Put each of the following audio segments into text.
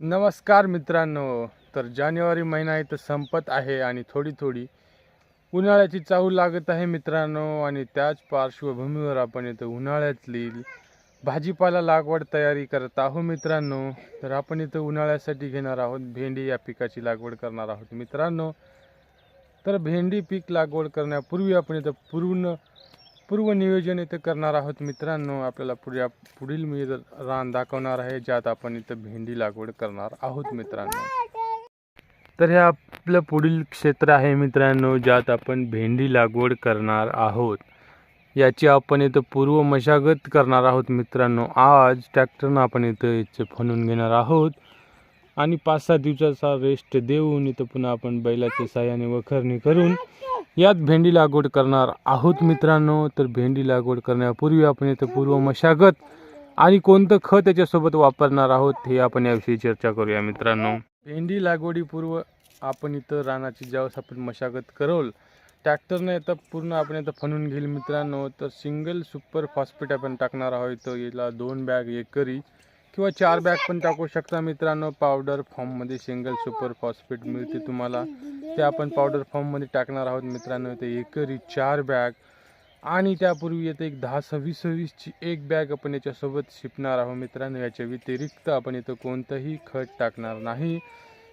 नमस्कार मित्रांनो. तर जानेवारी महिना इथं संपत आहे आणि थोडी थोडी उन्हाळ्याची चाहू लागत आहे मित्रांनो. आणि त्याच पार्श्वभूमीवर आपण इथं उन्हाळ्यातली भाजीपाला लागवड तयारी करत आहोत मित्रांनो. तर आपण इथं उन्हाळ्यासाठी घेणार आहोत भेंडी या पिकाची लागवड करणार आहोत मित्रांनो. तर भेंडी पीक लागवड करण्यापूर्वी आपण इथं पूर्ण पूर्व नियोजन इथं करणार आहोत मित्रांनो. आपल्याला पुढे पुढील मी रान दाखवणार आहे ज्यात आपण इथं भेंडी लागवड करणार आहोत मित्रांनो. तर हे आपलं पुढील क्षेत्र आहे मित्रांनो ज्यात आपण भेंडी लागवड करणार आहोत. याची आपण इथं पूर्व मशागत करणार आहोत मित्रांनो. आज ट्रॅक्टरनं आपण इथं याचे फणून घेणार आहोत. आणि पाच सहा दिवसाचा रेस्ट देऊन इथं पुन्हा आपण बैलाच्या साह्याने वखरणी करून यात भेंडी लागवड करणार आहोत मित्रांनो. तर भेंडी लागवड करण्यापूर्वी आपण इथं पूर्व मशागत आणि कोणतं खत याच्यासोबत वापरणार आहोत हे आपण याविषयी चर्चा करूया मित्रांनो. भेंडी लागवडीपूर्व आपण इथं रानाची ज्यावेळेस आपण मशागत करवल ट्रॅक्टरनं येतं पूर्ण आपण इथं फणून घेईल मित्रांनो. तर सिंगल सुपर फॉस्फेट आपण टाकणार आहोत तर याला दोन बॅग एकरी किंवा चार बॅग पण टाकू शकता मित्रांनो. पावडर फॉर्ममध्ये सिंगल सुपर फॉस्फेट मिळते तुम्हाला. ते आपण पावडर फॉर्ममध्ये टाकणार आहोत मित्रांनो. ते एकरी चार बॅग आणि त्यापूर्वी येते एक दहा सव्वीस सव्वीसची एक बॅग आपण याच्यासोबत शिपणार आहोत मित्रांनो. याच्या व्यतिरिक्त आपण इथं कोणतंही खत टाकणार नाही.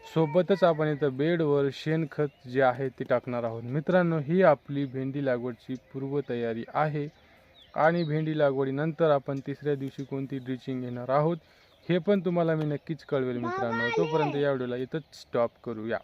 सोबतच आपण इथं बेडवर शेणखत जे आहे ते टाकणार आहोत. मित्रांनो ही आपली भेंडी लागवडची पूर्वतयारी आहे. आणि भेंडी लागवडीनंतर आपण तिसऱ्या दिवशी कोणती ड्रिचिंग घेणार आहोत हे पण तुम्हाला मी नक्कीच कळवेल मित्रांनो. तोपर्यंत या व्हिडिओला इथंच स्टॉप करूया.